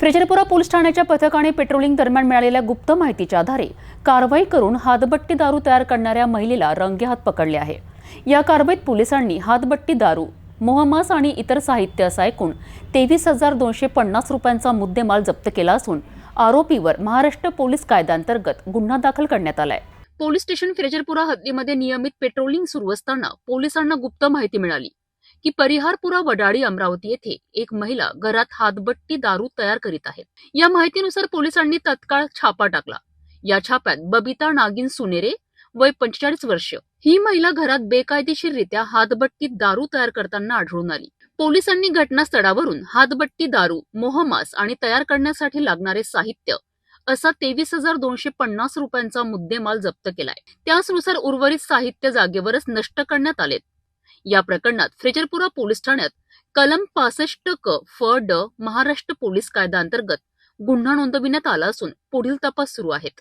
Frezarpura police ठाण्याच्या पथकाने patrolling दरम्यान मिळालेल्या गुप्त माहितीच्या आधारे कारवाई करून हातबट्टी दारू तयार करणाऱ्या महिलेला रंगेहात पकडले आहे. या कारवाईत पोलिसांनी हातबट्टी दारू मोहमास आणि इतर साहित्य असं एकूण तेवीस हजार दोनशे पन्नास रुपयांचा मुद्देमाल जप्त केला असून आरोपीवर महाराष्ट्र पोलीस कायद्याअंतर्गत गुन्हा दाखल करण्यात आलाय. पोलीस स्टेशन फ्रेजरपुरा हद्दीमध्ये नियमित पेट्रोलिंग सुरू असताना पोलिसांना गुप्त माहिती मिळाली. की परिहारपुरा वडाळी अमरावती येथे एक महिला घरात हातबट्टी दारू तयार करीत आहे. या माहितीनुसार पोलिसांनी तत्काळ छापा टाकला. या छाप्यात बबिता नागिन सुनेरे वय पंचेचाळीस वर्ष. ही महिला घरात बेकायदेशीररित्या हातबट्टी दारू तयार करताना आढळून आली. पोलिसांनी घटनास्थळावरून हातबट्टी दारू मोहमास आणि तयार करण्यासाठी लागणारे साहित्य असा तेवीस हजार दोनशे पन्नास रुपयांचा मुद्देमाल जप्त केलाय. त्याचनुसार उर्वरित साहित्य जागेवरच नष्ट करण्यात आलेत. या प्रकरणात फ्रेजरपुरा पोलीस ठाण्यात कलम पासष्ट क फ ड महाराष्ट्र पोलीस कायद्याअंतर्गत गुन्हा नोंदविण्यात आला असून पुढील तपास सुरू आहेत.